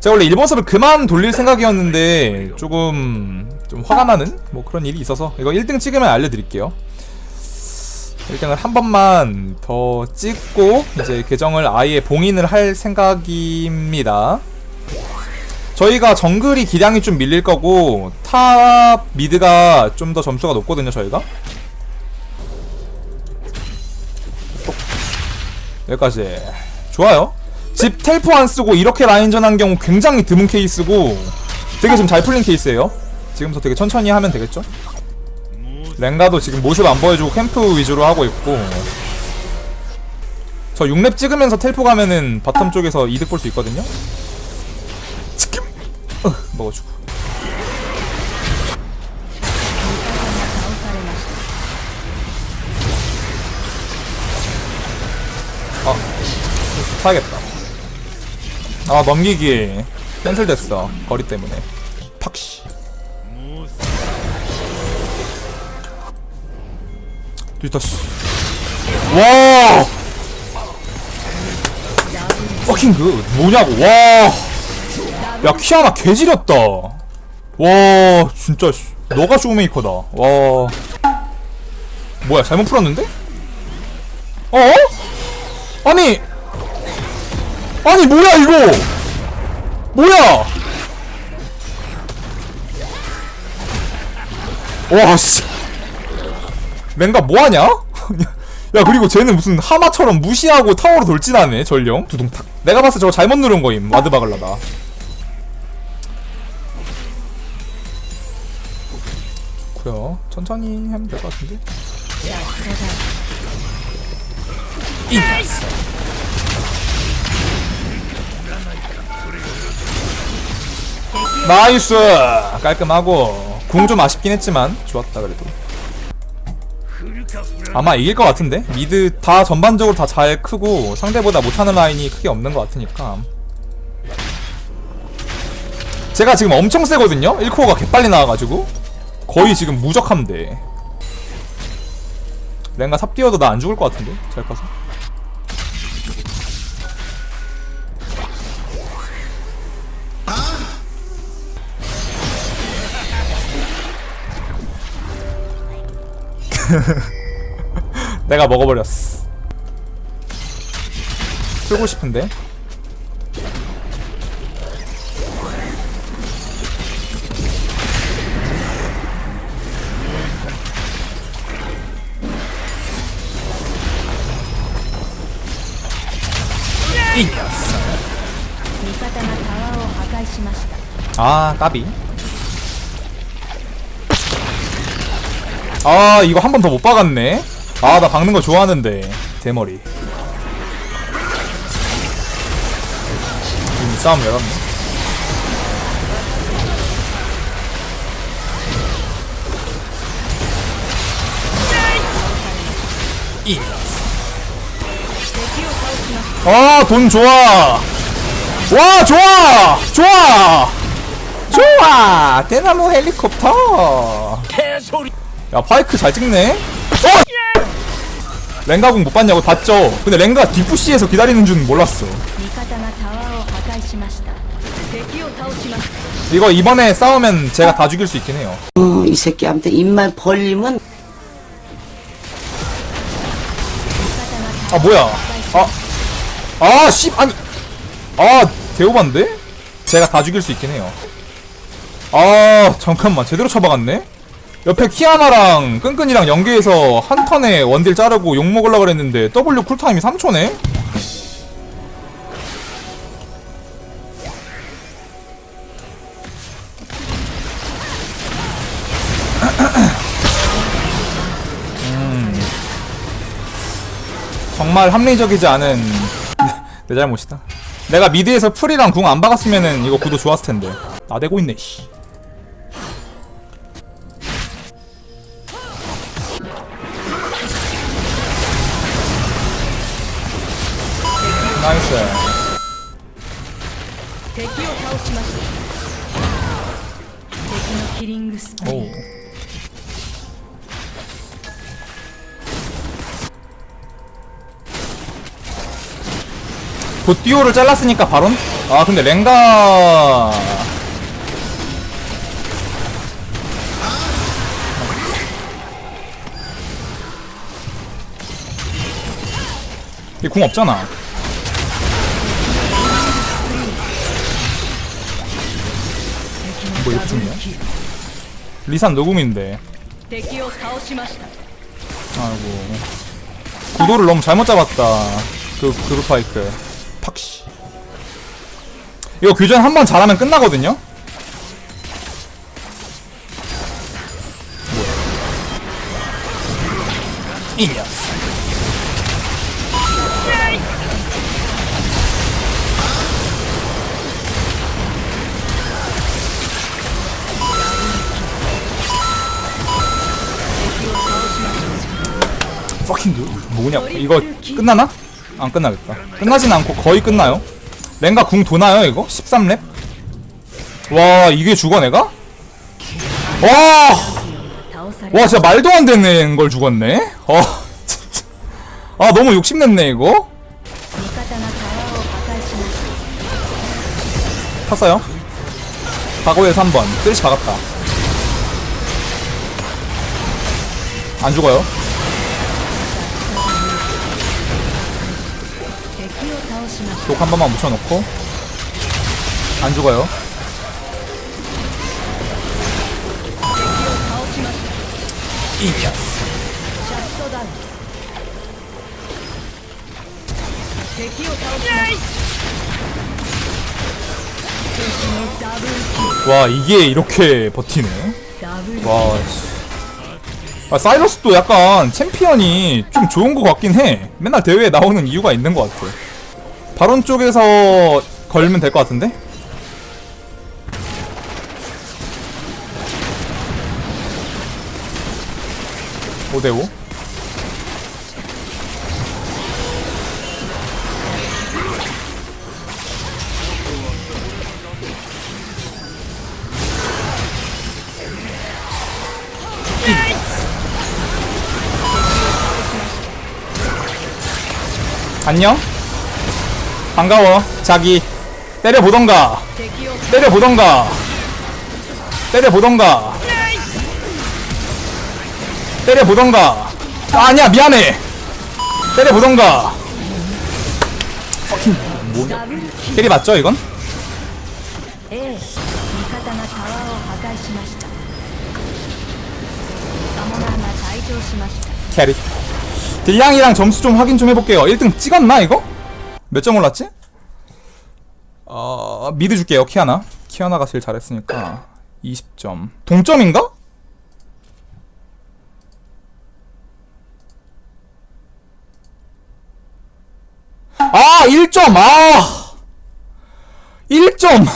제가 원래 일본 섭을 그만 돌릴 생각이었는데 조금 좀 화가 나는 뭐 그런 일이 있어서 이거 1등 찍으면 알려드릴게요. 1등을 한 번만 더 찍고 이제 계정을 아예 봉인을 할 생각입니다. 저희가 정글이 기량이 좀 밀릴 거고 탑 미드가 좀 더 점수가 높거든요 저희가 여기까지. 좋아요. 집 텔포 안 쓰고 이렇게 라인전 한 경우 굉장히 드문 케이스고 되게 지금 잘 풀린 케이스예요. 지금부터 되게 천천히 하면 되겠죠? 랭가도 지금 모습 안 보여주고 캠프 위주로 하고 있고. 저 6렙 찍으면서 텔포 가면은 바텀 쪽에서 이득 볼 수 있거든요. 치킨! 어, 먹어주고 아 타야겠다. 아 넘기기 캔슬 됐어. 거리 때문에. 팍씨. 뒤다시 와 퍼킹 그 뭐냐고. 와 야 키아나 개지렸다. 와 진짜 씨, 너가 쇼메이커다. 와 뭐야 잘못 풀었는데? 어? 아니! 아니 뭐야 이거? 뭐야? 와씨 맹가 뭐하냐? 야 그리고 쟤는 무슨 하마처럼 무시하고 타워로 돌진하네 전령? 두둥탁. 내가 봤을 때 저거 잘못 누른 거임 와드 박을라다. 그래요 천천히 하면 될 것 같은데 이겼어 나이스! 깔끔하고 궁 좀 아쉽긴 했지만 좋았다 그래도. 아마 이길 것 같은데? 미드 다 전반적으로 다 잘 크고 상대보다 못하는 라인이 크게 없는 것 같으니까. 제가 지금 엄청 세거든요? 1코어가 개빨리 나와가지고. 거의 지금 돼 랭가 탑 뛰어도 나 안 죽을 것 같은데? 잘 가서 내가 먹어버렸어. 쓰고 싶은데? 아 까비. 아 이거 한 번 더 못 박았네. 아 나 박는 거 좋아하는데 대머리. 이 싸움 열었네. 이. 아돈 좋아. 와 좋아 좋아 좋아 대나무 헬리콥터 야 파이크 잘 찍네. 어! 랭가공 못 봤냐고 봤죠? 근데 랭가 뒷부시에서 기다리는 줄 몰랐어. 이거 이번에 싸우면 제가 다 죽일 수 있긴 해요. 어, 이 새끼 아무튼 입만 벌리면 아 뭐야? 아아씨 아니 아 대오반데? 제가 다 죽일 수 있긴 해요. 아 잠깐만 제대로 쳐박았네? 옆에 키아나랑 끈끈이랑 연계해서 한 턴에 원딜 자르고 욕 먹으려고 그랬는데 W 쿨타임이 3초네? 음. 정말 합리적이지 않은 내 잘못이다 내가 미드에서 풀이랑 궁 안 박았으면은 이거 구도 좋았을 텐데 나대고 있네 씨 있어요. 오. 곧 듀오를 잘랐으니까 바론? 아 근데 랭가 얘궁 없잖아 뭐 이렇게 죽냐? 리산 녹음인데 아이고. 구도를 너무 잘못 잡았다. 그, 그룹 파이크. 팍씨. 이거 교전 한 번 잘하면 끝나거든요? 뭐야. 이 녀석. fucking 그, 뭐냐 이거 끝나나? 안 끝나겠다 끝나진 않고 거의 끝나요 랭가 궁 도나요 이거? 13렙? 와 이게 죽어 내가? 와! 와 진짜 말도 안 되는 걸 죽었네 어. 아 너무 욕심냈네 이거 탔어요 과거에서 한번 쓰리시 박았다 안 죽어요 독 한 번만 묻혀놓고. 안 죽어요. 이겼어. 와 이게 이렇게 버티네. 와 아, 사이러스도 약간 챔피언이 좀 좋은 것 같긴 해. 맨날 대회에 나오는 이유가 있는 것 같아. 바론 쪽에서 걸면 될 것 같은데? 오대5 안녕? 반가워. 자기 때려보던가. 때려보던가. 때려보던가. 때려보던가. 아, 니야 미안해. 때려보던가. 어, 뭐냐? 때리 맞죠 이건? 캐리. 딜량이랑 점수 좀 확인 좀 해볼게요. 1등 찍었나 이거? 몇 점 올랐지? 어, 미드 줄게요, 키아나. 키아나가 제일 잘했으니까. 20점. 동점인가? 아, 1점! 아! 1점!